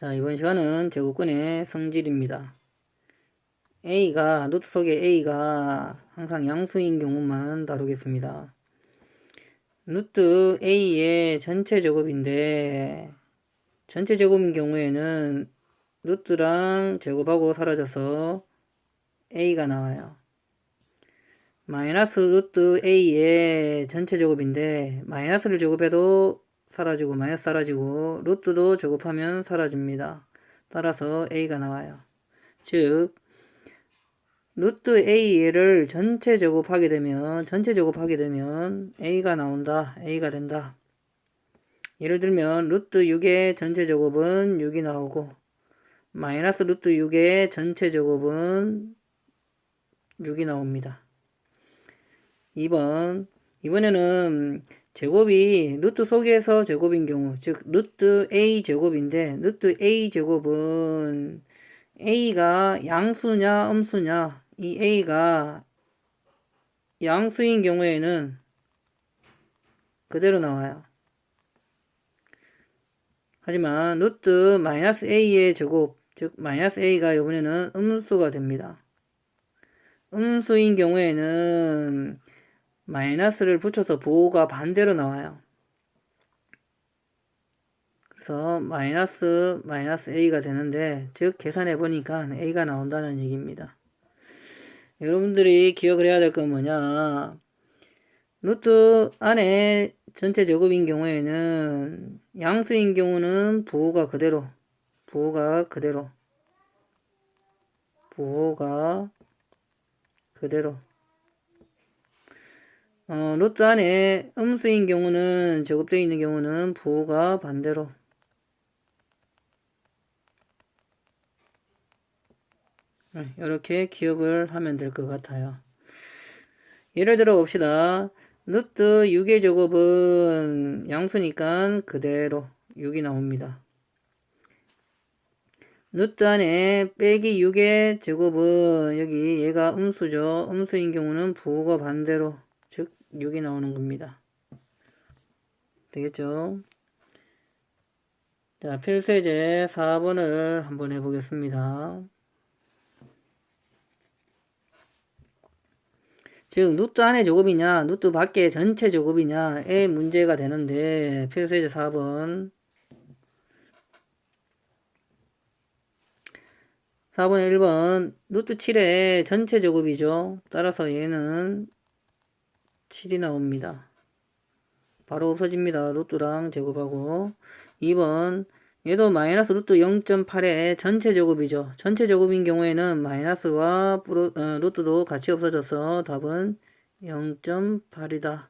자, 이번 시간은 제곱근의 성질입니다. A가, 노트 속에 A가 항상 양수인 경우만 다루겠습니다. 루트 A의 전체 제곱인데, 전체 제곱인 경우에는 루트랑 제곱하고 사라져서 A가 나와요. 마이너스 루트 A의 전체 제곱인데, 마이너스를 제곱해도 사라지고 마이너스 사라지고 루트도 제곱하면 사라집니다. 따라서 a가 나와요. 즉 루트 a를 전체 제곱하게 되면 전체 제곱하게 되면 a가 나온다. a가 된다. 예를 들면 루트 6의 전체 제곱은 6이 나오고 마이너스 루트 6의 전체 제곱은 6이 나옵니다. 2번 이번에는 제곱이 루트 속에서 제곱인 경우, 즉 루트 a 제곱인데 루트 a 제곱은 a가 양수냐 음수냐 이 a가 양수인 경우에는 그대로 나와요. 하지만 루트 마이너스 a의 제곱, 즉 마이너스 a가 이번에는 음수가 됩니다. 음수인 경우에는 마이너스를 붙여서 부호가 반대로 나와요. 그래서 마이너스 마이너스 a가 되는데 즉 계산해 보니까 a가 나온다는 얘기입니다. 여러분들이 기억을 해야 될 건 뭐냐 루트 안에 전체 제곱인 경우에는 양수인 경우는 부호가 그대로 부호가 그대로 부호가 그대로 어, 루트 안에 음수인 경우는 제곱되어 있는 경우는 부호가 반대로 이렇게 기억을 하면 될 것 같아요. 예를 들어 봅시다. 루트 6의 제곱은 양수니까 그대로 6이 나옵니다. 루트 안에 빼기 6의 제곱은 여기 얘가 음수죠. 음수인 경우는 부호가 반대로 6이 나오는 겁니다. 되겠죠? 자, 필수예제 4번을 한번 해보겠습니다. 즉, 루트 안에 제곱이냐, 루트 밖에 전체 제곱이냐의 문제가 되는데, 필수예제 4번. 4번 1번, 루트 7의 전체 제곱이죠. 따라서 얘는 7이 나옵니다. 바로 없어집니다. 루트랑 제곱하고 2번 얘도 마이너스 루트 0.8의 전체 제곱이죠. 전체 제곱인 경우에는 마이너스와 프로, 어, 루트도 같이 없어져서 답은 0.8이다.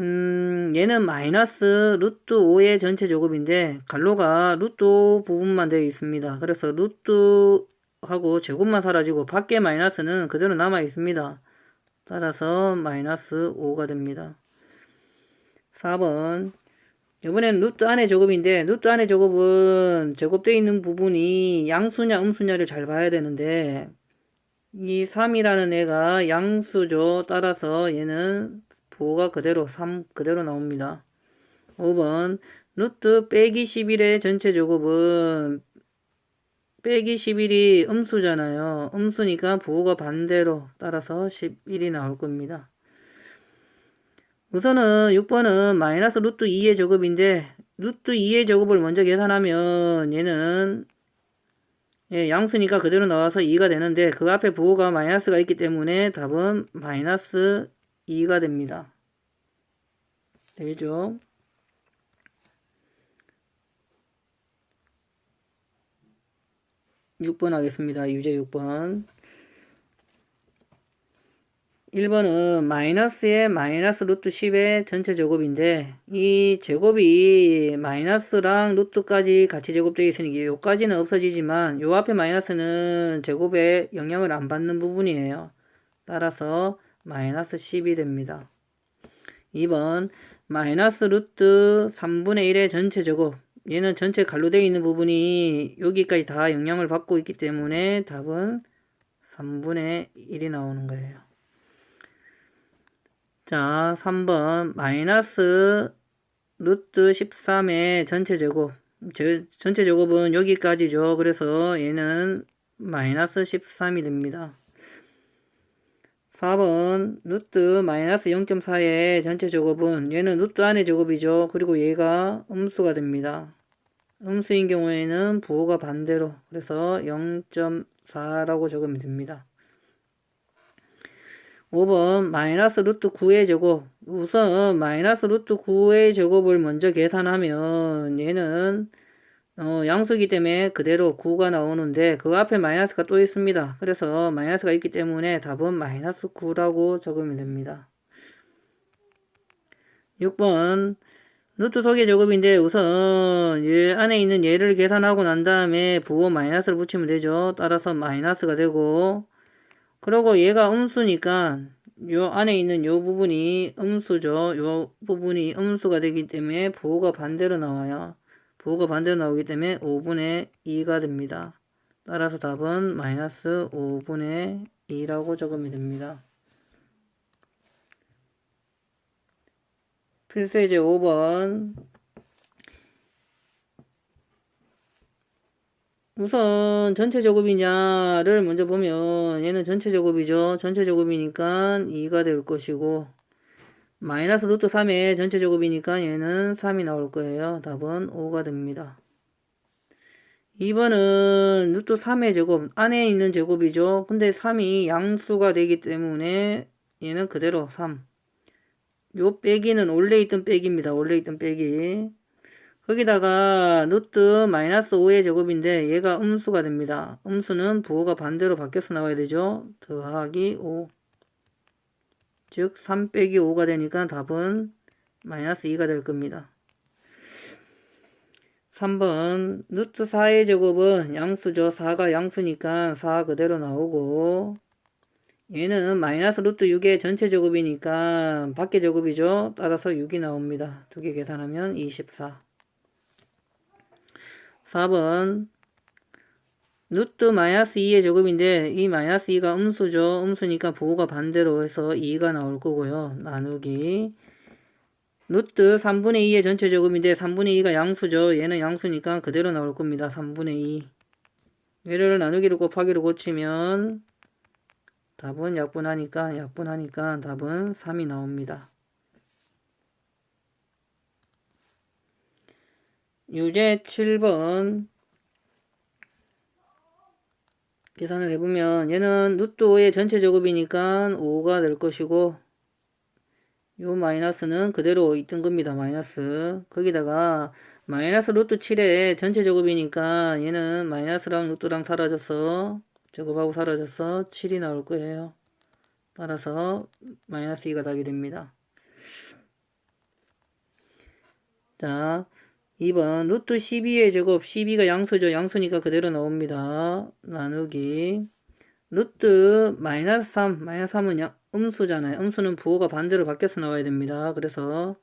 음, 얘는 마이너스 루트 5의 전체 제곱인데 갈로가 루트 5 부분만 되어 있습니다. 그래서 루트하고 제곱만 사라지고 밖에 마이너스는 그대로 남아 있습니다. 따라서 마이너스 5가 됩니다. 4번 이번엔 루트 안의 제곱인데 루트 안의 제곱은 제곱되어 있는 부분이 양수냐 음수냐를 잘 봐야 되는데 이 3이라는 애가 양수죠. 따라서 얘는 부호가 그대로 3 그대로 나옵니다. 5번 루트 빼기 11의 전체 제곱은 빼기 11이 음수잖아요. 음수니까 부호가 반대로 따라서 11이 나올 겁니다. 우선은 6번은 마이너스 루트 2의 제곱인데 루트 2의 제곱을 먼저 계산하면 얘는 예, 양수니까 그대로 나와서 2가 되는데 그 앞에 부호가 마이너스가 있기 때문에 답은 마이너스 2가 됩니다. 되겠죠? 6번 하겠습니다. 유제 6번. 1번은 마이너스의 마이너스 루트 10의 전체 제곱인데 이 제곱이 마이너스랑 루트까지 같이 제곱되어 있으니 요까지는 없어지지만 요 앞에 마이너스는 제곱에 영향을 안 받는 부분이에요. 따라서 마이너스 10이 됩니다. 2번 마이너스 루트 3분의 1의 전체 제곱 얘는 전체 갈로 되어 있는 부분이 여기까지 다 영향을 받고 있기 때문에 답은 3분의 1이 나오는 거예요. 자, 3번 마이너스 루트 13의 전체 제곱 제, 전체 제곱은 여기까지죠. 그래서 얘는 마이너스 13이 됩니다. 4번 루트 마이너스 0.4의 전체 제곱은 얘는 루트 안의 제곱이죠. 그리고 얘가 음수가 됩니다. 음수인 경우에는 부호가 반대로 그래서 0.4라고 적으면 됩니다. 5번 마이너스 루트 9의 제곱 우선 마이너스 루트 9의 제곱을 먼저 계산하면 얘는 어, 양수기 때문에 그대로 9가 나오는데 그 앞에 마이너스가 또 있습니다. 그래서 마이너스가 있기 때문에 답은 마이너스 9라고 적으면 됩니다. 6번 루트 속의 제곱인데 우선 얘 안에 있는 얘를 계산하고 난 다음에 부호 마이너스를 붙이면 되죠. 따라서 마이너스가 되고 그리고 얘가 음수니까 요 안에 있는 요 부분이 음수죠. 요 부분이 음수가 되기 때문에 부호가 반대로 나와요. 부호가 반대로 나오기 때문에 5분의 2가 됩니다. 따라서 답은 마이너스 5분의 2라고 적으면 됩니다. 필수예제 5번 우선 전체 제곱이냐를 먼저 보면 얘는 전체 제곱이죠. 전체 제곱이니까 2가 될 것이고 마이너스 루트 3의 전체 제곱이니까 얘는 3이 나올 거예요. 답은 5가 됩니다. 2번은 루트 3의 제곱 안에 있는 제곱이죠. 근데 3이 양수가 되기 때문에 얘는 그대로 3. 요 빼기는 원래 있던 빼기입니다. 원래 있던 빼기. 거기다가 루트 마이너스 5의 제곱인데 얘가 음수가 됩니다. 음수는 부호가 반대로 바뀌어서 나와야 되죠. 더하기 5. 즉, 3 빼기 5가 되니까 답은 마이너스 2가 될 겁니다. 3번 루트 4의 제곱은 양수죠. 4가 양수니까 4 그대로 나오고 얘는 마이너스 루트 6의 전체 제곱이니까 밖의 제곱이죠. 따라서 6이 나옵니다. 두 개 계산하면 24. 4번 루트 마이너스 2의 제곱인데 이 마이너스 2가 음수죠. 음수니까 부호가 반대로 해서 2가 나올 거고요. 나누기 루트 3분의 2의 전체 제곱인데 3분의 2가 양수죠. 얘는 양수니까 그대로 나올 겁니다. 3분의 2 얘를 나누기로 곱하기로 고치면 답은 약분하니까 약분하니까 답은 3이 나옵니다. 유제 7번 계산을 해보면 얘는 루트 5의 전체 제곱이니까 5가 될 것이고 요 마이너스는 그대로 있던 겁니다. 마이너스 거기다가 마이너스 루트 7의 전체 제곱이니까 얘는 마이너스랑 루트랑 사라져서 제곱하고 사라져서 7이 나올 거예요. 따라서 마이너스 2가 답이 됩니다. 자, 2번 루트 12의 제곱 12가 양수죠. 양수니까 그대로 나옵니다. 나누기 루트 마이너스 3 마이너스 3은 양, 음수잖아요. 음수는 부호가 반대로 바뀌어서 나와야 됩니다. 그래서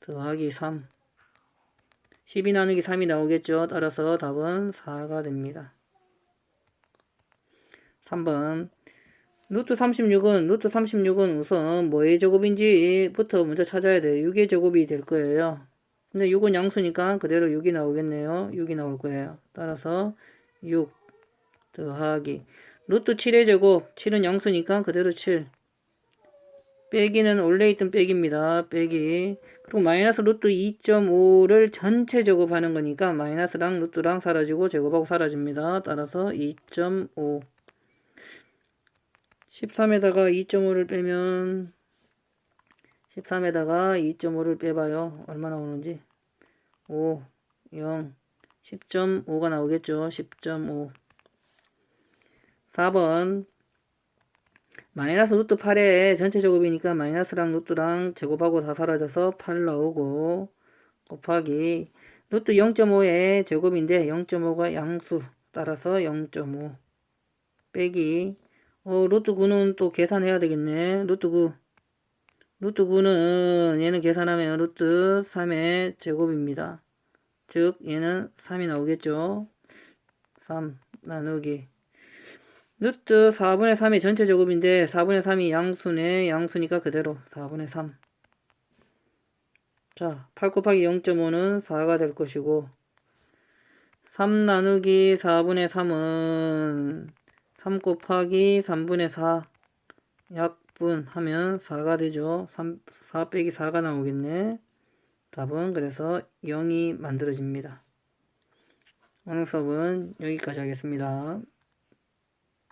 더하기 3 12 나누기 3이 나오겠죠. 따라서 답은 4가 됩니다. 3번 루트 36은 루트 36은 우선 뭐의 제곱인지부터 먼저 찾아야 돼요. 6의 제곱이 될 거예요. 근데 6은 양수니까 그대로 6이 나오겠네요. 6이 나올 거예요. 따라서 6 더하기 루트 7의 제곱 7은 양수니까 그대로 7 빼기는 원래 있던 빼기입니다. 빼기 그리고 마이너스 루트 2.5를 전체 제곱하는 거니까 마이너스랑 루트랑 사라지고 제곱하고 사라집니다. 따라서 2.5 13에다가 2.5를 빼면 13에다가 2.5를 빼봐요. 얼마 나오는지 5, 0, 10.5가 나오겠죠. 10.5 4번 마이너스 루트 8의 전체 제곱이니까 마이너스랑 루트랑 제곱하고 다 사라져서 8 나오고 곱하기 루트 0.5의 제곱인데 0.5가 양수 따라서 0.5 빼기 어, 루트 9는 또 계산해야 되겠네. 루트 9. 루트 9는 얘는 계산하면 루트 3의 제곱입니다. 즉 얘는 3이 나오겠죠. 3 나누기 루트 4분의 3이 전체 제곱인데 4분의 3이 양수네. 양수니까 그대로 4분의 3. 자, 8 곱하기 0.5는 4가 될 것이고 3 나누기 4분의 3은 3 곱하기 3분의 4 약 분 하면 4가 되죠. 3, 4 빼기 4가 나오겠네. 답은 그래서 0이 만들어집니다. 오늘 수업은 여기까지 하겠습니다.